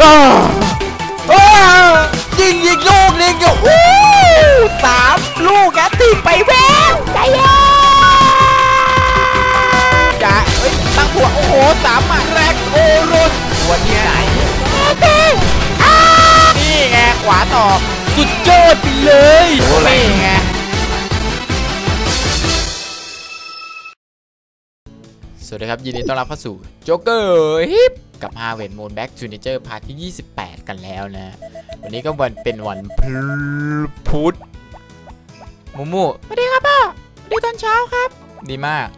อ้าวอ้าวยิงยิงลูกหนึงโอ้โหสามลูกแกทีมไปแววใจเย็นจ้าเฮ้ยตั้งหัวโอ้โหสามหมัดแรกโอโรสหัวที่ไหนนี่ไงขวาต่อสุดยอดไปเลยนี่ไง วัสดีครับ ยินดีต้อนรับเข้าสู่โจ๊กเกอร์ฮิปกับฮาเวนมูนแบ็กทูเนเจอร์พาร์ทที่ 28 กันแล้วนะ วันนี้ก็วันเป็นวันพฤพุธมูมูสวัสดีครับพ่อสวัสดีตอนเช้าครับ ดีมาก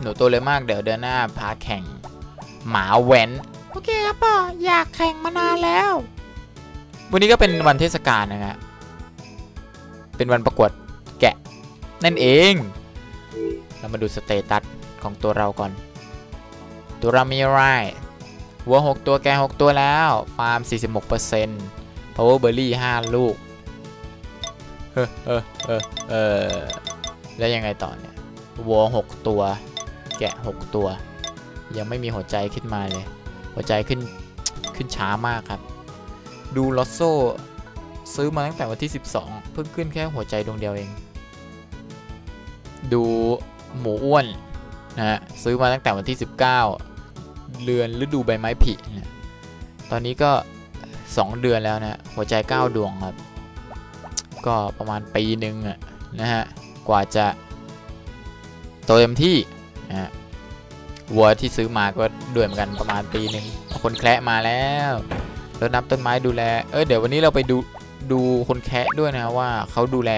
หนูโตเลยมากเดี๋ยวเดือนหน้าพาแข่ง หมาแว้นโอเคครับพ่ออยากแข่งมานานแล้ว วันนี้ก็เป็นวันเทศกาลนะฮะเป็นวันประกวดแกะนั่นเอง เรามาดูสเตตัส ของตัวเราก่อน ตัวเรามีอะไรวัว 6 ตัวแก 6 ตัวแล้ว ฟาร์ม 46% power berry 5 ลูกเฮ้อเออเออเออแล้วยังไงต่อเนี่ย วัว 6 ตัว แกะ 6 ตัว ยังไม่มีหัวใจขึ้นมาเลย หัวใจขึ้น ขึ้นช้ามากครับ ดูลอสโซซื้อมาตั้งแต่วันที่ 12 เพิ่งขึ้นแค่หัวใจดวงเดียวเอง ดูหมูอ้วน นะฮะซื้อมาตั้งแต่วันที่ 19 เดือนฤดูใบไม้ผลินะตอนนี้ก็ 2 เดือนแล้วนะหัวใจ 9 ดวงครับ ก็ประมาณปีหนึ่งอะนะฮะกว่าจะโตเต็มที่นะฮะวัวที่ซื้อมาก็ด้วยเหมือนกันประมาณปีหนึ่งคนแคระมาแล้วรดน้ำต้นไม้ดูแล เออเดี๋ยววันนี้เราไปดูดูคนแคะด้วยนะว่าเขาดูแล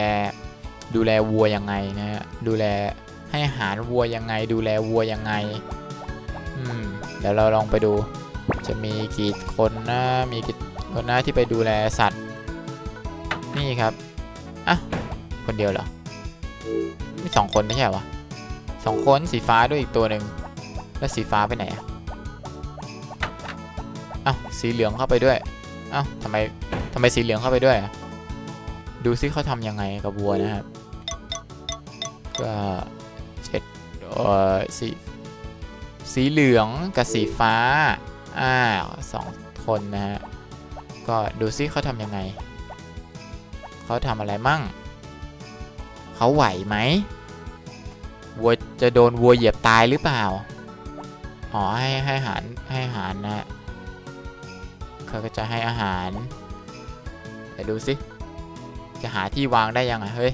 ดูแลวัวยังไงนะฮะดูแล ให้อาหารวัวยังไงดูแลวัวยังไง อืม เดี๋ยวเราลองไปดู จะมีกี่คนนะมีกี่คนนะที่ไปดูแลสัตว์ นี่ครับอะคนเดียวเหรอมีสองคนไม่ใช่หรอสองคนสีฟ้าด้วยอีกตัวหนึ่งแล้วสีฟ้าไปไหนอะเอ้าสีเหลืองเข้าไปด้วยเอ้าทำไมทำไมสีเหลืองเข้าไปด้วยอะดูซิเขาทำยังไงกับวัวนะครับก็ สีสีเหลืองกับสีฟ้า อ่าสองคนนะฮะ ก็ดูซิเขาทำยังไง เขาทำอะไรมั่ง เขาไหวไหมวัวจะโดนวัวเหยียบตายหรือเปล่า อ๋อ ให้ให้อาหารให้อาหารนะ เขาก็จะให้อาหารเดี๋ยวดูสิ จะหาที่วางได้ยังไงเฮ้ย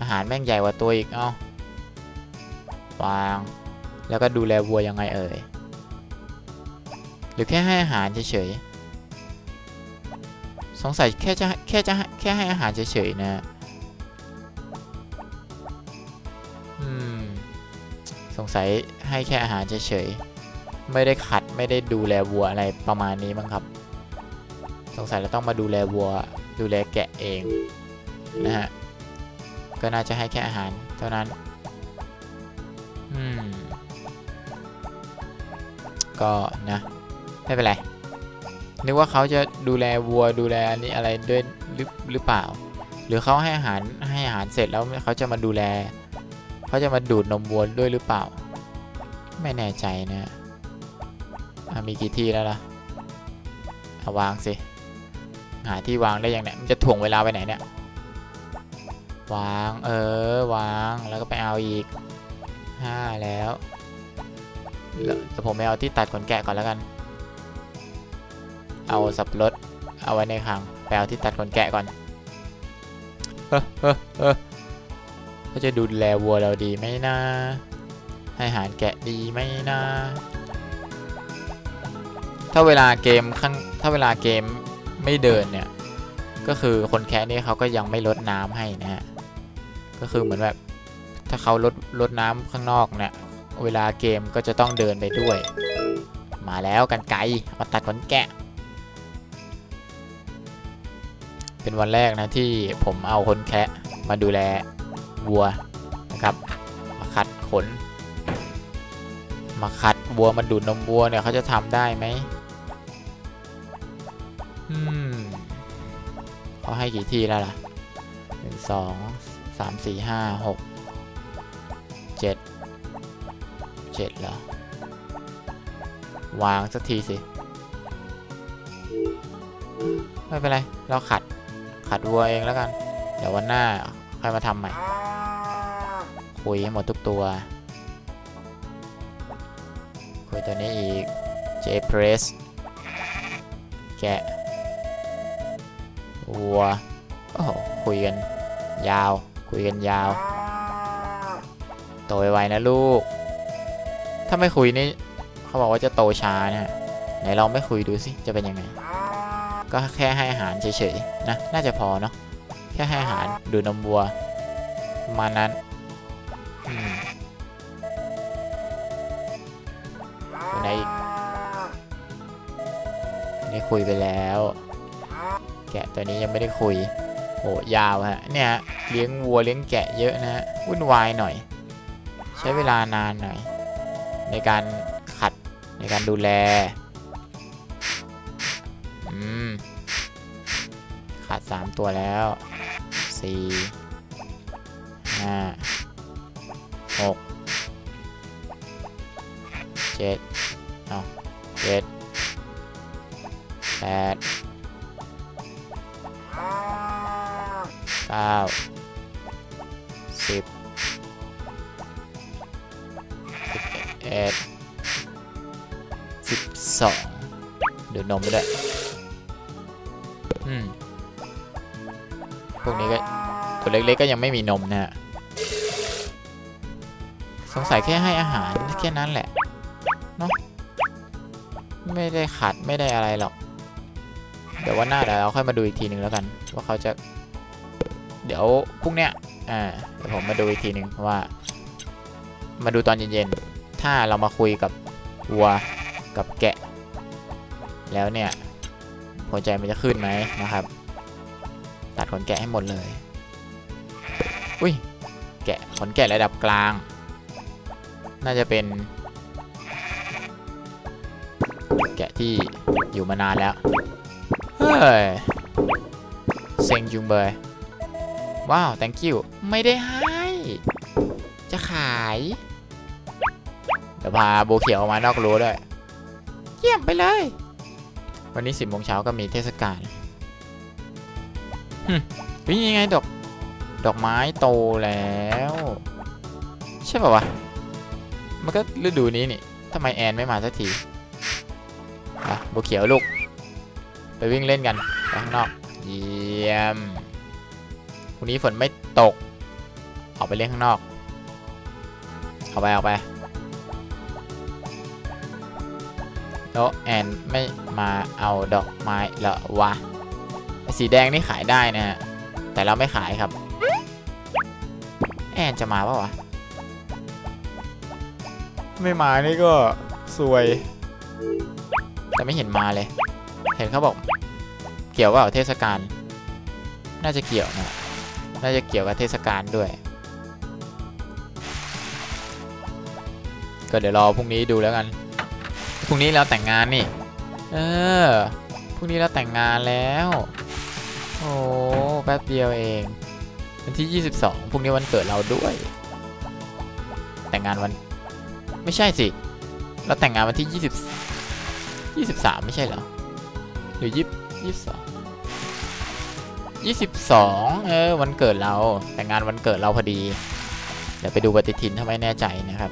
อาหารแม่งใหญ่กว่าตัวอีก เอ้า วาง แล้วก็ดูแลวัวยังไงเอ่ย หรือแค่ให้อาหารเฉยๆ สงสัยแค่จะแค่จะแค่ให้อาหารเฉยๆนะอืม สงสัยให้แค่อาหารเฉยๆ ไม่ได้ขัดไม่ได้ดูแลวัวอะไรประมาณนี้มั้งครับ สงสัยเราต้องมาดูแลวัว ดูแลแกะเองนะฮะ ก็น่าจะให้แค่อาหารเท่านั้น ก็นะ ไม่เป็นไร นึกว่าเขาจะดูแลวัวดูแลอันนี้อะไรด้วยหรือหรือเปล่า หรือเขาให้อาหารให้อาหารเสร็จแล้วเขาจะมาดูแล เขาจะมาดูดนมวัวด้วยหรือเปล่า ไม่แน่ใจนะะมีกี่ที่แล้วล่ะเอาวางสิ หาที่วางได้ยังเนี่ย มันจะถ่วงเวลาไปไหนเนี่ย วาง เออ วาง แล้วก็ไปเอาอีก ห้าแล้วแต่ผมไม่เอาที่ตัดขนแกะก่อนแล้วกัน เอาสับปะรดเอาไว้ในคลังไปเอาที่ตัดขนแกะก่อนเฮ้อเฮ้อเฮ้อเขาจะดูแลวัวเราดีไหมนะ ให้อาหารแกะดีไหมนะ ถ้าเวลาเกมข้างถ้าเวลาเกมไม่เดินเนี่ย ก็คือคนแคะนี่เขาก็ยังไม่ลดน้ำให้นะฮะ ก็คือเหมือนแบบ ถ้าเขาลดลดน้ำข้างนอกเนี่ย เวลาเกมก็จะต้องเดินไปด้วย มาแล้วกันไกมาตัดขนแกะ เป็นวันแรกนะที่ผมเอาคนแคะมาดูแลวัวนะครับ มาขัดขน มาขัดวัวมาดูดนมวัวเนี่ยเขาจะทำได้ไหมอืมเขาให้กี่ทีแล้วล่ะหนึ่งสองสามสี่ห้าหก เจ็ดเจ็ดเหรอ วางสักทีสิ ไม่เป็นไร เราขัด ขัดวัวเองแล้วกัน เดี๋ยววันหน้าค่อยมาทำใหม่ คุยให้หมดทุกตัว คุยตัวนี้อีก J Press แกะวัว โอ้โห คุยกันยาว คุยกันยาว โตไวๆนะลูก ถ้าไม่คุยนี่เขาบอกว่าจะโตช้านะฮะไหนลองไม่คุยดูสิจะเป็นยังไง ก็แค่ให้อาหารเฉยๆนะ น่าจะพอเนาะ แค่ให้อาหารดูดนมวัวมานั้นอืมตัวไหนอีกนี่คุยไปแล้ว แกะตัวนี้ยังไม่ได้คุยโอ้ยาวฮะ เนี่ยฮะเลี้ยงวัวเลี้ยงแกะเยอะนะฮะวุ่นวายหน่อย ใช้เวลานานหน่อย ในการขัดในการดูแล อืมขาด3 ตัวแล้ว 4 5 6 7เอา7 8 9 10 11 12ดูดนมไปด้วยอืมพวกนี้ก็ตัวเล็กๆก็ยังไม่มีนมนะฮะสงสัยแค่ให้อาหารแค่นั้นแหละ เนาะไม่ได้ขัดไม่ได้อะไรหรอก เดี๋ยววันหน้าเดี๋ยวเราค่อยมาดูอีกทีหนึ่งแล้วกัน ว่าเขาจะ เดี๋ยวพรุ่งเนี้ยอ่าเดี๋ยวผมมาดูอีกทีหนึ่งว่า มาดูตอนเย็นๆ ถ้าเรามาคุยกับวัวกับแกะ แล้วเนี่ยหัวใจมันจะขึ้นไหมนะครับ ตัดขนแกะให้หมดเลย อุ้ย แกะขนแกะระดับกลาง น่าจะเป็น แกะที่อยู่มานานแล้ว เฮ้ย เซ็งจุงเบยว้าว thank you ไม่ได้ให้ จะขาย เดี๋ยวพาโบเขียวออกมานอกรั้วด้วยเยี่ยมไปเลย วันนี้สิบโมงเช้าก็มีเทศกาลฮึนี่ยังไงดอก ดอกไม้โตแล้ว ใช่ป่าวะ มันก็ฤดูนี้นี่ทำไมแอนไม่มาสักทีอะโบเขียวลูก ไปวิ่งเล่นกันไปข้างนอก เยี่ยมพรุ่งนี้ฝนไม่ตก ออกไปเล่นข้างนอก ออกไปออกไป แล้วแอนไม่มาเอาดอกไม้เหรอวะไอ้สีแดงนี่ขายได้นะฮะแต่เราไม่ขายครับ แอนจะมาปะวะ ไม่มานี่ก็สวย แต่ไม่เห็นมาเลย เห็นเขาบอก เกี่ยวกับเทศกาลน่าจะเกี่ยวนะน่าจะเกี่ยวกับเทศกาลด้วย ก็เดี๋ยวรอพรุ่งนี้ดูแล้วกัน พรุ่งนี้เราแต่งงานนี่ เออ พรุ่งนี้เราแต่งงานแล้ว โอ้แป๊บเดียวเอง วันที่ 22 พรุ่งนี้วันเกิดเราด้วย แต่งงานวัน ไม่ใช่สิ เราแต่งงานวันที่ 20 23 ไม่ใช่เหรอ หรือ20 22 22 เออ วันเกิดเรา แต่งงานวันเกิดเราพอดี เดี๋ยวไปดูปฏิทินถ้าไม่แน่ใจนะครับ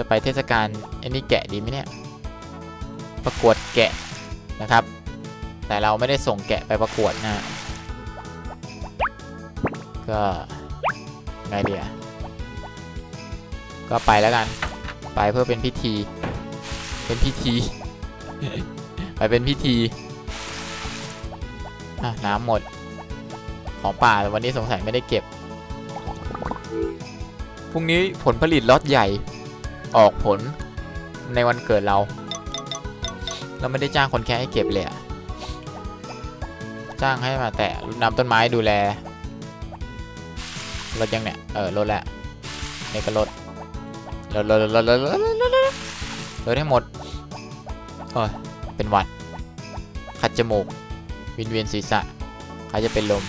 จะไปเทศกาลอ้นี่แกะดีไหมเนี่ย ประกวดแกะนะครับ แต่เราไม่ได้ส่งแกะไปประกวดนะ ก็ไงเดียก็ไปแล้วกัน ไปเพื่อเป็นพิธี เป็นพิธี ไปเป็นพิธีน้ำหมด ของป่าวันนี้สงสัยไม่ได้เก็บ พรุ่งนี้ผลผลิตล็อตใหญ่ ออกผลในวันเกิดเรา เราไม่ได้จ้างคนแค่ให้เก็บเลยจ้างให้มาแต่นำต้นไม้ดูแลลดยังเนี่ย เออลดแหละเนี่ยก็ลดลดลดลดลดลดลดให้หมดเออเป็นหวัด คัดจมูก วินเวียนศีรษะใครจะเป็นลม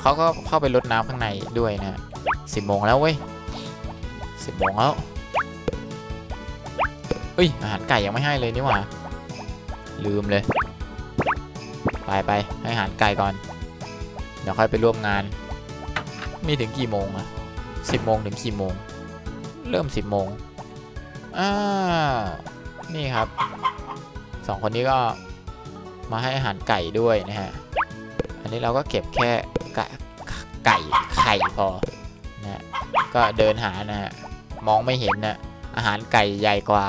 เขาก็เข้าไปลดน้ำข้างในด้วยนะสิบโมงแล้วเว้ยสิบโมงแล้ว เอ้ย อาหารไก่ยังไม่ให้เลยนี่หว่า ลืมเลย ไปไปให้อาหารไก่ก่อน เดี๋ยวค่อยไปร่วมงาน มีถึงกี่โมงอะสิบโมงถึงกี่โมง เริ่มสิบโมงอ่านี่ครับสองคนนี้ก็มาให้อาหารไก่ด้วยนะฮะ อันนี้เราก็เก็บแค่ไก่ไก่ไข่พอนะฮะก็เดินหานะฮะ มองไม่เห็นนะอาหารไก่ใหญ่กว่า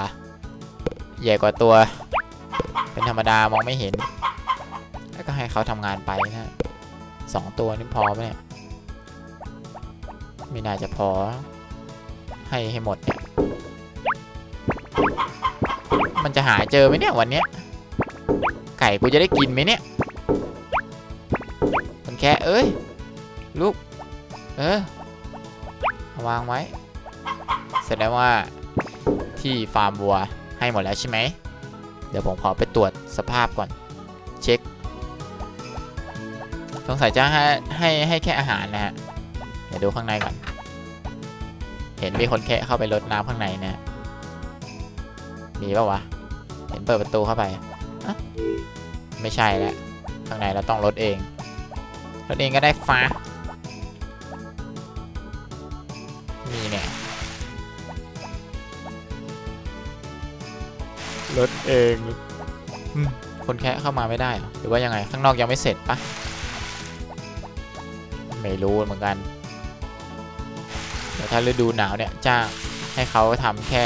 ใหญ่กว่าตัว เป็นธรรมดามองไม่เห็น แล้วก็ให้เขาทำงานไปนะสองตัวนี่พอไหมเนี่ยไม่น่าจะพอ ให้ให้หมดเนี่ยมันจะหาเจอไหมเนี่ยวันเนี้ยไก่กูจะได้กินไหมเนี่ย มันแค่เอ้ย ลูก เออ วางไว้แสดงว่าที่ฟาร์มวัว ให้หมดแล้วใช่ไหม เดี๋ยวผมขอไปตรวจสภาพก่อน เช็ค สงสัยจะให้ให้ให้แค่อาหารนะฮะ เดี๋ยวดูข้างในก่อน เห็นมีคนแค่เข้าไปรดน้ำข้างในนะ มีปะวะ เห็นเปิดประตูเข้าไปอะไม่ใช่แล้ว ข้างในเราต้องรดเองรดเองก็ได้ฟ้า รถเองคนแค่เข้ามาไม่ได้ หรือว่ายังไง ข้างนอกยังไม่เสร็จปะไม่รู้เหมือนกันเดี๋ยวถ้าฤดูหนาวเนี่ยจ้างให้เขาทำแค่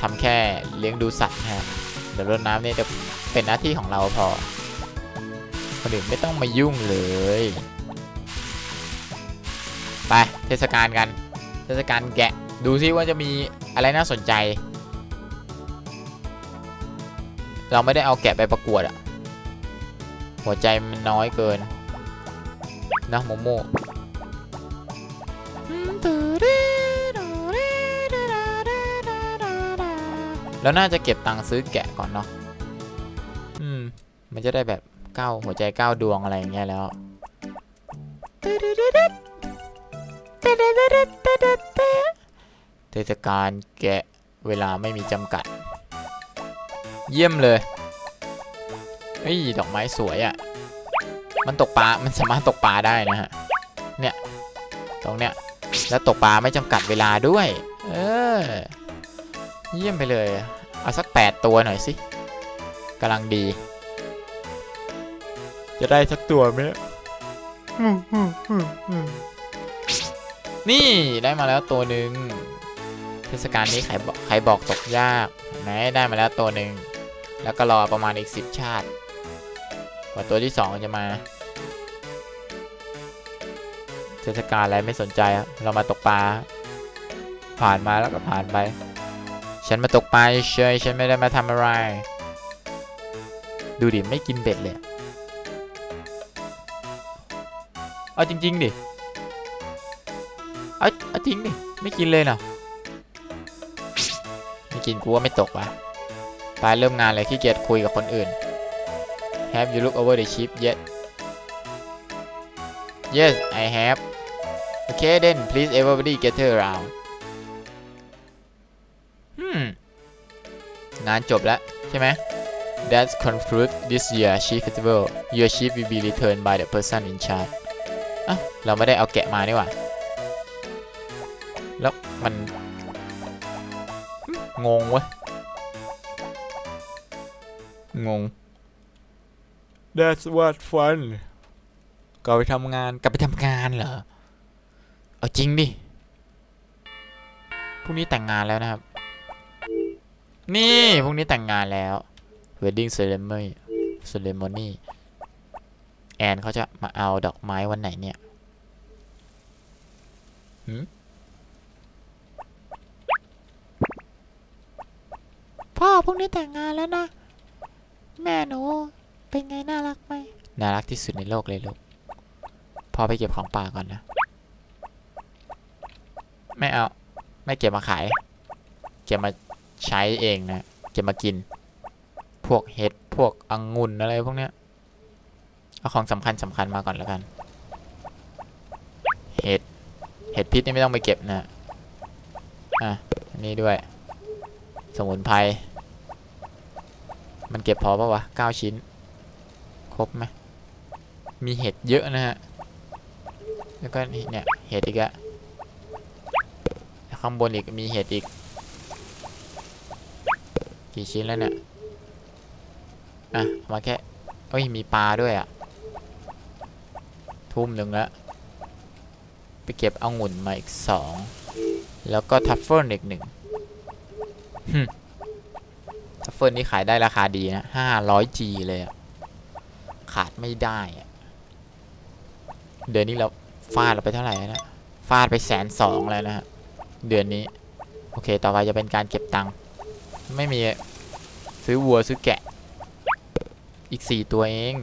ทำแค่เลี้ยงดูสัตว์นะฮะเดี๋ยวรดน้ำเนี่ยจะเป็นหน้าที่ของเราพอคนอื่นไม่ต้องมายุ่งเลย ไปเทศกาลกัน เทศกาลแกะ ดูซิว่าจะมีอะไรน่าสนใจ เราไม่ได้เอาแกะไปประกวดอะหัวใจมันน้อยเกินนะโมโมแล้วน่าจะเก็บตังค์ซื้อแกะก่อนเนาะอืม มันจะได้แบบเก้าหัวใจเก้าดวงอะไรอย่างเงี้ยแล้วเทศกาลแกะเวลาไม่มีจำกัด เยี่ยมเลยเฮ้ยดอกไม้สวยอะ่ะ มันตกปลา มันสามารถตกปลาได้นะฮะ เนี่ย ตรงเนี้ย แล้วตกปลาไม่จำกัดเวลาด้วย เออ เยี่ยมไปเลย เอาสัก 8 ตัวหน่อยสิกำลังดี จะได้สักตัวไหมนี่ได้มาแล้วตัวหนึ่งเทศกาลนี้ใครบอกใครบอกตกยากไหนได้มาแล้วตัวหนึ่ง แล้วก็รอประมาณอีกสิบชาติกว่าตัวที่สองจะมา เทศกาลอะไรไม่สนใจเรามาตกปลา ผ่านมาแล้วก็ผ่านไป ฉันมาตกปลาเฉยฉันไม่ได้มาทำอะไร ดูดิ ไม่กินเบ็ดเลยเอาจริง ๆ ดิ เอาเอาจริงดิ ไม่กินเลยเหรอไม่กินกูว่าไม่ตกวะ ไปเริ่มงานเลยขี้เกียจคุยกับคนอื่น Have you look over the ship yet Yes I have Okay then please everybody gather around อืมงานจบแล้ว ใช่ไหม That conclude this year sheep festival Your sheep will be returned by the person in charge อะเราไม่ได้เอาแกะมานี่หว่า แล้วมัน งงเว้ย งง That's what fun ก็ไปทำงานกลับไปทำงานเหรอ เอาจริงดิ พรุ่งนี้แต่งงานแล้วนะครับ นี่พรุ่งนี้แต่งงานแล้ว Wedding ceremony ceremony แอนเขาจะมาเอาดอกไม้วันไหนเนี่ยหืมพ่อพรุ่งนี้แต่งงานแล้วนะ แม่หนู เป็นไงน่ารักไหมน่ารักที่สุดในโลกเลยลูกพ่อไปเก็บของป่าก่อนนะ ไม่เอา ไม่เก็บมาขาย เก็บมาใช้เองนะ เก็บมากิน พวกเห็ด พวกองุ่นอะไรพวกเนี้ย เอาของสำคัญสำคัญมาก่อนแล้วกัน เห็ด เห็ดพิษนี่ไม่ต้องไปเก็บนะ อะนนี้ด้วย สมุนไพร มันเก็บพอปะวะเก้าชิ้น ครบไหมมีเห็ดเยอะนะฮะ แล้วก็เนี่ยเห็ดอีกอะข้างบนอีกมีเห็ดอีก กี่ชิ้นแล้วเนี่ย อะ มาแค่เอ้ย มีปลาด้วยอะทุ่มหนึ่งแล้วไปเก็บเอางุ่นมาอีกสอง แล้วก็ทัฟเฟิลอีกหนึ่งฮึ เฟิลนี่ขายได้ราคาดีนะห้าร้อยจีเลยอะขาดไม่ได้อะเดือนนี้เราฟาดเราไปเท่าไหร่นะฟาดไปแสนสองแล้วนะฮะเดือนนี้ โอเค ต่อไปจะเป็นการเก็บตังค์ไม่มีซื้อวัวซื้อแกะ อีกสี่ตัวเอง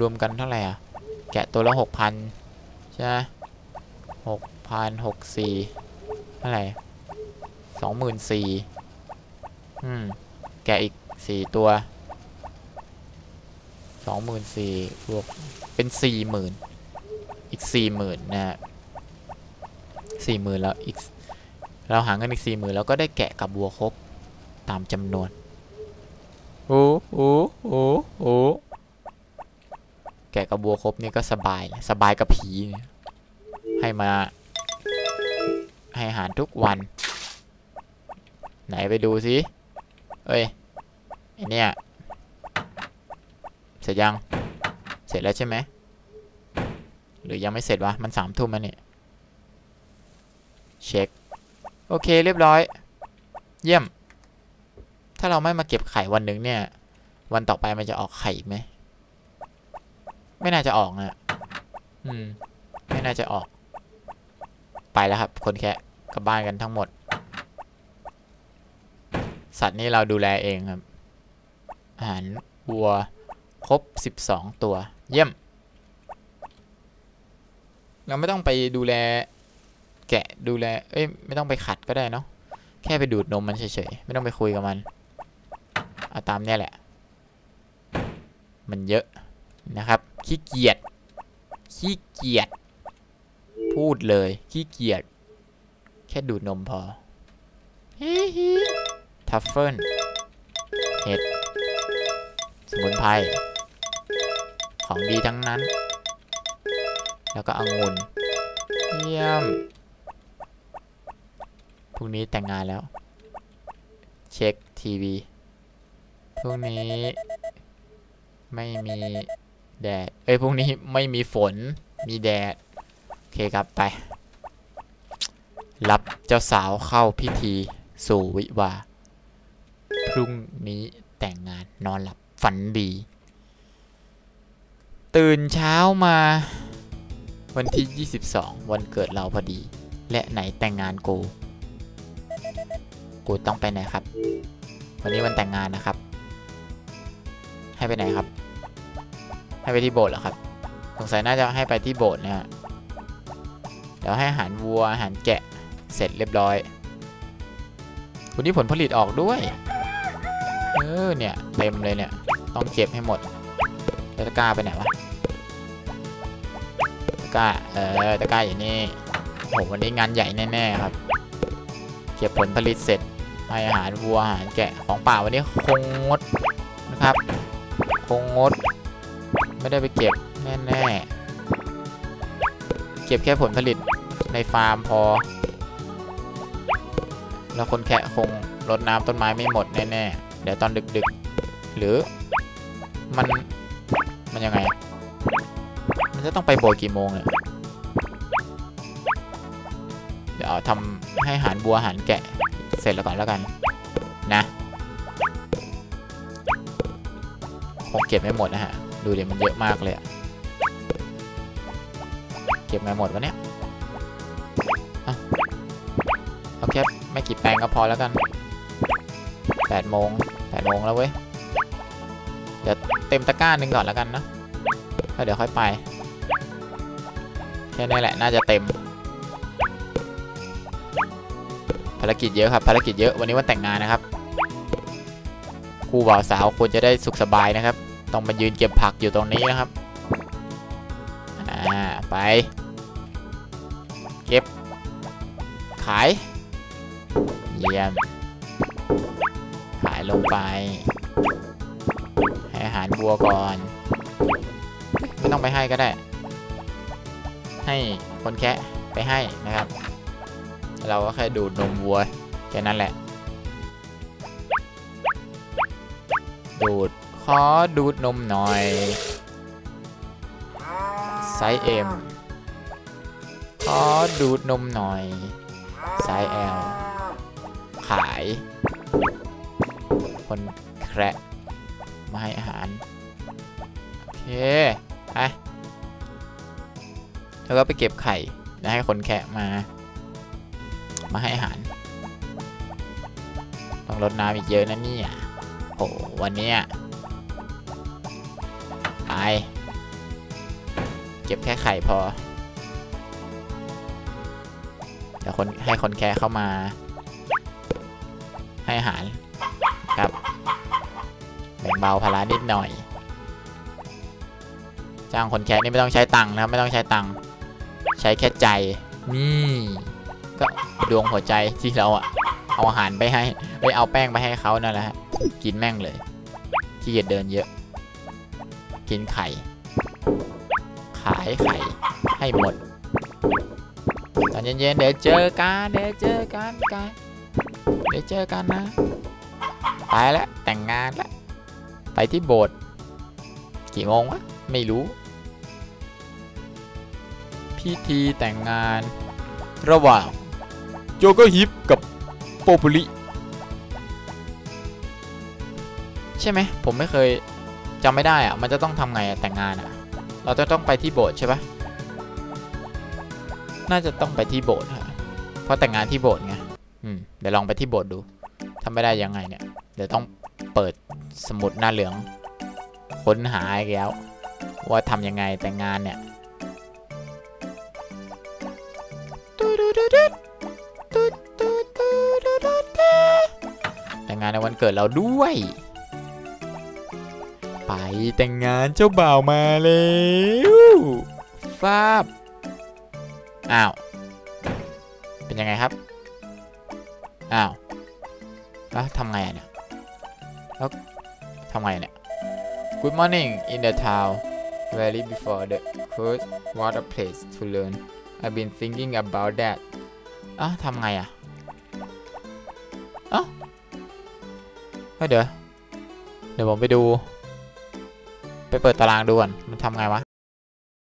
รวมๆกันเท่าไหร่อะแกะตัวละหกพันใช่ไหมหกพันหกสี่เท่าไหร่สองหมื่นสี่ อืม แกะอีกสี่ตัวสองหมื่นสี่บวกเป็นสี่หมื่นอีกสี่หมื่นนะฮะสี่หมื่นแล้วอีก เราหาเงินอีกสี่หมื่นแล้วก็ได้แกะกับวัวครบตามจำนวน โอ้โอ้โอ้โอ้แกะกับวัวครบนี่ก็สบายเลยสบายกับผีเนี่ยให้มา ให้อาหารทุกวัน ไหนไปดูสิ เอ้ยไอเนี่ยเสร็จยัง เสร็จแล้วใช่ไหม หรือยังไม่เสร็จวะ มันสามทุ่มแล้วนี่เช็ค โอเคเรียบร้อย เยี่ยม ถ้าเราไม่มาเก็บไข่วันหนึ่งเนี่ย วันต่อไปมันจะออกไข่ไหม ไม่น่าจะออกนะอืม ไม่น่าจะออก ไปแล้วครับ คนแค่กลับบ้านกันทั้งหมด สัตว์นี่เราดูแลเองครับ อาหารวัวครบ 12 ตัว เยี่ยม เราไม่ต้องไปดูแล แกะดูแล เอ้ย ไม่ต้องไปขัดก็ได้เนาะ แค่ไปดูดนมมันเฉยๆ ไม่ต้องไปคุยกับมัน เอาตามเนี่ยแหละ มันเยอะนะครับ ขี้เกียจ ขี้เกียจ พูดเลย ขี้เกียจ แค่ดูดนมพอ ฮิฮิ ทัฟเฟิลเห็ด สมุนไพร ของดีทั้งนั้น แล้วก็องุ่น เยี่ยม พรุ่งนี้แต่งงานแล้ว เช็คทีวี พรุ่งนี้ไม่มีแดด เอ้ย พรุ่งนี้ไม่มีฝน มีแดด โอเคครับไป รับเจ้าสาวเข้าพิธีสู่วิวาห์ รุ่งนี้แต่งงานนอนหลับฝันดี ตื่นเช้ามา วันที่ 22 วันเกิดเราพอดี และไหนแต่งงานกู กูต้องไปไหนครับ วันนี้วันแต่งงานนะครับ ให้ไปไหนครับ ให้ไปที่โบสถ์เหรอครับสงสัยน่าจะให้ไปที่โบสถ์นะฮะเดี๋ยวให้อาหารวัวอาหารแกะเสร็จเรียบร้อยวันนี้ผลผลิตออกด้วย เออเนี่ยเต็มเลยเนี่ย ต้องเก็บให้หมดตะกร้าไปไหนวะตะกร้าเออตะกร้าอยู่นี่โหวันนี้งานใหญ่แน่ๆครับ เก็บผลผลิตเสร็จให้อาหารวัวอาหารแกะของป่าวันนี้คงงดนะครับคงงด ไม่ได้ไปเก็บแน่ๆเก็บแค่ผลผลิตในฟาร์มพอ แล้วคนแค่คงรดน้ำต้นไม้ไม่หมดแน่ๆ เดี๋ยวตอนดึกๆ หรือมันมันยังไง มันจะต้องไปโบสถ์กี่โมงเนี่ยเดี๋ยวทำให้หารบัวหารแกะเสร็จแล้วก่อนแล้วกัน นะคงเก็บไม่หมดนะฮะ ดูเดิมันเยอะมากเลยอะเก็บไม่หมดวะเนี่ยเอาเอาแค่ไม่กี่แปลงก็พอแล้วกัน8โมง 8โมงแล้วเว้ย เดี๋ยวเต็มตะกร้าหนึ่งก่อนแล้วกันนะแล้วเดี๋ยวค่อยไป แค่นี้แหละ น่าจะเต็ม ภารกิจเยอะครับ ภารกิจเยอะ วันนี้วันแต่งงานนะครับ คู่บ่าวสาวควรจะได้สุขสบายนะครับ ต้องมายืนเก็บผักอยู่ตรงนี้นะครับ อ่า ไป เก็บ ขาย เยี่ยม ลงไป ให้อาหารวัวก่อน ไม่ต้องไปให้ก็ได้ ให้คนแคะไปให้นะครับ เราก็แค่ดูดนมวัวแค่นั้นแหละ ดูดขอดูดนมหน่อยไซส์เอ็มขอดูดนมหน่อยไซส์แอลขาย แคระมาให้อาหาร โอเค ไป แล้วก็ไปเก็บไข่ แล้วให้คนแคะมา มาให้อาหาร ต้องรดน้ำอีกเยอะนะเนี่ยโอ้วันนี้ไป เก็บแค่ไข่พอเดี๋ยวคนให้คนแค่เข้ามา ให้อาหาร เบาภาระนิดหน่อย จ้างคนแค่นี่ไม่ต้องใช้ตังค์นะครับ ไม่ต้องใช้ตังค์ใช้แค่ใจ นี่ ก็ดวงหัวใจที่เราอะเอาอาหารไปให้ไปเอาแป้งไปให้เขานั่นแหละกินแม่งเลยที่เกียจเดินเยอะ กินไข่ ขายไข่ให้หมดตอนเย็นๆเดี๋ยวเจอกันเดี๋ยวเจอกันกันเดี๋ยวเจอกันนะ ไปแล้วแต่งงานแล้ว ไปที่โบสถ์กี่โมงวะ ไม่รู้ พิธีแต่งงานระหว่างโจโกฮิปกับโปปุลิ ใช่ไหม ผมไม่เคยจำไม่ได้อะมันจะต้องทำไงแต่งงานอะเราจะต้องไปที่โบสถ์ใช่ปะน่าจะต้องไปที่โบสถ์ฮะเพราะแต่งงานที่โบสถ์ไง อืม เดี๋ยวลองไปที่โบสถ์ดูทำไม่ได้ยังไงเนี่ย เดี๋ยวต้อง สมุดหน้าเหลือง ค้นหาอีกแล้ว ว่าทำยังไงแต่งงานเนี่ยแต่งงานในวันเกิดเราด้วย ไปแต่งงานเจ้าบ่าวมาแล้วฟาบอ้าว เป็นยังไงครับ อ้าวแล้วทำไงอะเนี่ยแล้ว ทำไงเนี่ย Good morning in the town Very before the court what a place to learn I've been thinking about that อะทำไงอะเอ้าเฮ้ยเดี๋ยว เดี๋ยวผมไปดู ไปเปิดตารางดูก่อน มันทำไงวะ